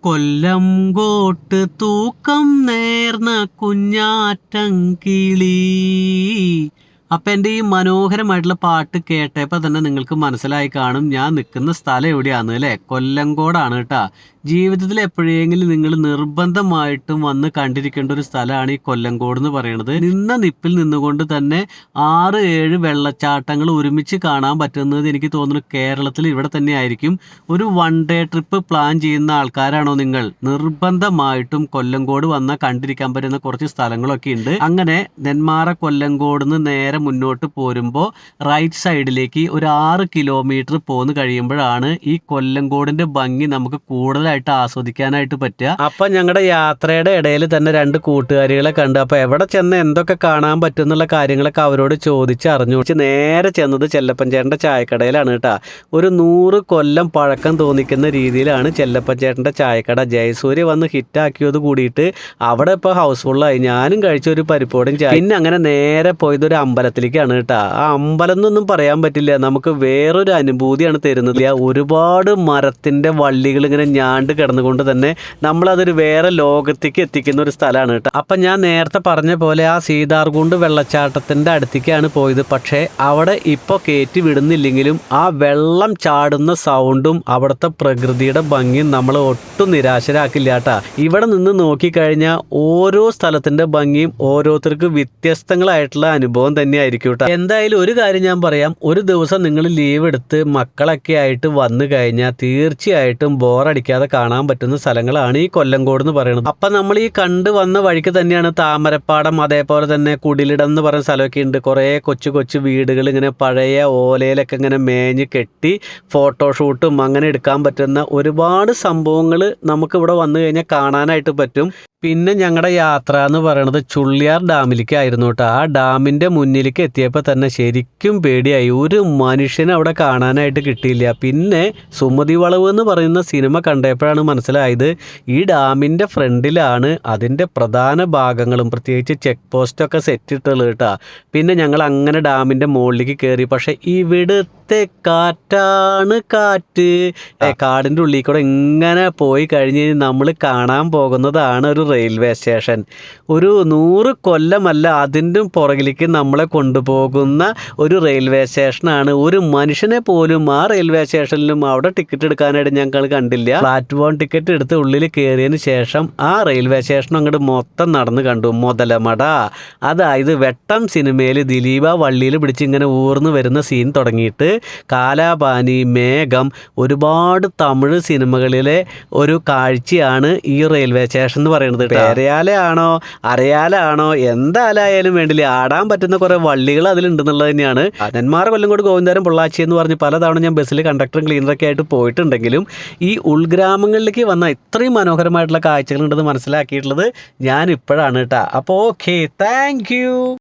കൊല്ലം coat തൂക്കം നേർന്ന കുഞ്ഞാറ്റം കിളി. അപ്പം എന്റെ ഈ മനോഹരമായിട്ടുള്ള പാട്ട് കേട്ടപ്പോൾ തന്നെ നിങ്ങൾക്ക് മനസ്സിലായി കാണും. ഞാൻ നിൽക്കുന്ന സ്ഥലം എവിടെയാണ് അല്ലേ? കൊല്ലങ്കോടാണ് കേട്ടോ. ജീവിതത്തിൽ എപ്പോഴെങ്കിലും നിങ്ങൾ നിർബന്ധമായിട്ടും വന്ന് കണ്ടിരിക്കേണ്ട ഒരു സ്ഥലമാണ് ഈ കൊല്ലങ്കോട് എന്ന് പറയുന്നത്. നിന്ന നിപ്പിൽ നിന്നുകൊണ്ട് തന്നെ ആറ് ഏഴ് വെള്ളച്ചാട്ടങ്ങൾ ഒരുമിച്ച് കാണാൻ പറ്റുന്നത് എനിക്ക് തോന്നുന്നു കേരളത്തിൽ ഇവിടെ തന്നെ ആയിരിക്കും. ഒരു വൺ ഡേ ട്രിപ്പ് പ്ലാൻ ചെയ്യുന്ന ആൾക്കാരാണോ നിങ്ങൾ? നിർബന്ധമായിട്ടും കൊല്ലങ്കോട് വന്നാൽ കണ്ടിരിക്കാൻ പറ്റുന്ന കുറച്ച് സ്ഥലങ്ങളൊക്കെ ഉണ്ട്. അങ്ങനെ നെന്മാറ കൊല്ലങ്കോട് നിന്ന് നേരെ മുന്നോട്ട് പോരുമ്പോൾ റൈറ്റ് സൈഡിലേക്ക് ഒരു ആറ് കിലോമീറ്റർ പോന്ന് കഴിയുമ്പോഴാണ് ഈ കൊല്ലംകോടിന്റെ ഭംഗി നമുക്ക് കൂടുതലായിട്ട് ആസ്വദിക്കാനായിട്ട് പറ്റുക. അപ്പൊ ഞങ്ങളുടെ യാത്രയുടെ ഇടയിൽ തന്നെ രണ്ട് കൂട്ടുകാരികളെ കണ്ടു അപ്പൊ എവിടെ ചെന്ന് എന്തൊക്കെ കാണാൻ പറ്റും എന്നുള്ള കാര്യങ്ങളൊക്കെ അവരോട് ചോദിച്ച് അറിഞ്ഞു. നേരെ ചെന്നത് ചെല്ലപ്പഞ്ചേട്ടന്റെ ചായക്കടയിലാണ് കേട്ടാ. ഒരു നൂറ് കൊല്ലം പഴക്കം തോന്നിക്കുന്ന രീതിയിലാണ് ചെല്ലപ്പഞ്ചേട്ടന്റെ ചായക്കട. ജയസൂര്യ വന്ന് ഹിറ്റാക്കിയത് കൂടിയിട്ട് അവിടെ ഇപ്പോൾ ഹൗസ്ഫുള്ളായി ഞാനും കഴിച്ച ഒരു പരിപ്പോടും ചായ. പിന്നെ അങ്ങനെ നേരെ പോയത് ഒരു അമ്പലത്തിലേക്കാണ് കേട്ടോ. ആ അമ്പലം എന്നൊന്നും പറയാൻ പറ്റില്ല. നമുക്ക് വേറൊരു അനുഭൂതിയാണ് തരുന്നത്. ഒരുപാട് മരത്തിന്റെ വള്ളികൾ ഇങ്ങനെ ഞാണ്ട് കിടന്നുകൊണ്ട് തന്നെ നമ്മളതൊരു വേറെ ലോകത്തേക്ക് എത്തിക്കുന്ന ഒരു സ്ഥലമാണ് കേട്ടോ. അപ്പം ഞാൻ നേരത്തെ പറഞ്ഞ പോലെ ആ സീതാർകുണ്ട് വെള്ളച്ചാട്ടത്തിന്റെ അടുത്തേക്കാണ് പോയത്. പക്ഷേ അവിടെ ഇപ്പോൾ കയറ്റി വിടുന്നില്ലെങ്കിലും ആ വെള്ളം ചാടുന്ന സൗണ്ടും അവിടുത്തെ പ്രകൃതിയുടെ ഭംഗിയും നമ്മളെ ഒട്ടും നിരാശരാക്കില്ല കേട്ടാ. ഇവിടെ നിന്ന് നോക്കിക്കഴിഞ്ഞാൽ ഓരോ സ്ഥലത്തിന്റെ ഭംഗിയും ഓരോരുത്തർക്ക് വ്യത്യസ്തങ്ങളായിട്ടുള്ള അനുഭവം തന്നെയായിരിക്കും കേട്ടോ എന്തായാലും ഒരു കാര്യം ഞാൻ പറയാം. ഒരു ദിവസം നിങ്ങൾ ലീവ് എടുത്ത് മക്കളൊക്കെ ആയിട്ട് വന്നു കഴിഞ്ഞാൽ തീർച്ചയായിട്ടും ബോറടിക്കാതെ കാണാൻ പറ്റുന്ന സ്ഥലങ്ങളാണ് ഈ കൊല്ലംകോട് എന്ന് പറയുന്നത്. അപ്പം നമ്മൾ ഈ കണ്ടു വന്ന വഴിക്ക് തന്നെയാണ് താമരപ്പാടം അതേപോലെ തന്നെ കുടിലിടം എന്ന് പറയുന്ന സ്ഥലമൊക്കെ ഉണ്ട്. കുറേ കൊച്ചു കൊച്ചു വീടുകൾ ഇങ്ങനെ പഴയ ഓലയിലൊക്കെ ഇങ്ങനെ മേഞ്ഞ് കെട്ടി ഫോട്ടോഷൂട്ടും അങ്ങനെ എടുക്കാൻ പറ്റുന്ന ഒരുപാട് സംഭവങ്ങൾ നമുക്ക് ഇവിടെ വന്നു കഴിഞ്ഞാൽ കാണാനായിട്ട് പറ്റും. പിന്നെ ഞങ്ങളുടെ യാത്ര എന്ന് പറയുന്നത് ചുള്ളിയാർ ഡാമിലേക്കായിരുന്നു കേട്ടോ. ആ ഡാമിന്റെ മുന്നിലേക്ക് എത്തിയപ്പോൾ തന്നെ ശരിക്കും പേടിയായി. ഒരു മനുഷ്യനെ അവിടെ കാണാനായിട്ട് കിട്ടിയില്ല. പിന്നെ സുമതി വളവ് എന്ന് പറയുന്ന സിനിമ കണ്ടപ്പോഴാണ് മനസ്സിലായത് ഈ ഡാമിന്റെ ഫ്രണ്ടിലാണ് അതിന്റെ പ്രധാന ഭാഗങ്ങളും പ്രത്യേകിച്ച് ചെക്ക് പോസ്റ്റൊക്കെ സെറ്റ് ഇട്ടുള്ളത് കേട്ടോ. പിന്നെ ഞങ്ങൾ അങ്ങനെ ഡാമിന്റെ മുകളിലേക്ക് കയറി പക്ഷേ ഇവിടുത്തെ കാറ്റാണ് കാറ്റ്. കാടിന്റെ ഉള്ളിൽ കൂടെ ഇങ്ങനെ പോയി കഴിഞ്ഞ് നമ്മൾ കാണാൻ പോകുന്നതാണ് ഒരു റെയിൽവേ സ്റ്റേഷൻ. ഒരു നൂറ് കൊല്ലമല്ല അതിന്റെ പുറകിലേക്ക് നമ്മളെ കൊണ്ടുപോകുന്ന ഒരു റെയിൽവേ സ്റ്റേഷനാണ്. ഒരു മനുഷ്യനെ പോലും ആ റെയിൽവേ സ്റ്റേഷനിലും അവിടെ ടിക്കറ്റ് എടുക്കാനായിട്ട് ഞങ്ങൾ കണ്ടില്ല. പ്ലാറ്റ്ഫോം ടിക്കറ്റ് എടുത്ത് ഉള്ളിൽ കയറിയതിന് ശേഷം ആ റെയിൽവേ സ്റ്റേഷൻ അങ്ങോട്ട് മൊത്തം നടന്ന് കണ്ടു. മുതലമട. അതായത് വെട്ടം സിനിമയിൽ ദിലീപ വള്ളിയിൽ പിടിച്ച് ഇങ്ങനെ ഊർന്നു വരുന്ന സീൻ തുടങ്ങിയിട്ട് കാലാപാനി മേഘം ഒരുപാട് തമിഴ് സിനിമകളിലെ ഒരു കാഴ്ചയാണ് ഈ റെയിൽവേ സ്റ്റേഷൻ എന്ന് പറയുന്നത് പേരയാലാണോ അറിയാലാണോ? എന്തായാലും വേണ്ടില്ല. ആടാൻ പറ്റുന്ന കുറെ വള്ളികൾ അതിലുണ്ടെന്നുള്ളത് തന്നെയാണ്. നെന്മാറ കൊല്ലങ്കോട് ഗോവിന്ദാരം പൊള്ളാച്ചി എന്ന് പറഞ്ഞ് പലതവണ ഞാൻ ബസ്സിൽ കണ്ടക്ടറും ക്ലീനറൊക്കെ ആയിട്ട് പോയിട്ടുണ്ടെങ്കിലും ഈ ഉൾഗ്രാമങ്ങളിലേക്ക് വന്ന ഇത്രയും മനോഹരമായിട്ടുള്ള കാഴ്ചകളുണ്ടെന്ന് മനസ്സിലാക്കിയിട്ടുള്ളത് ഞാൻ ഇപ്പോഴാണ് കേട്ടോ. അപ്പോൾ ഓക്കെ താങ്ക്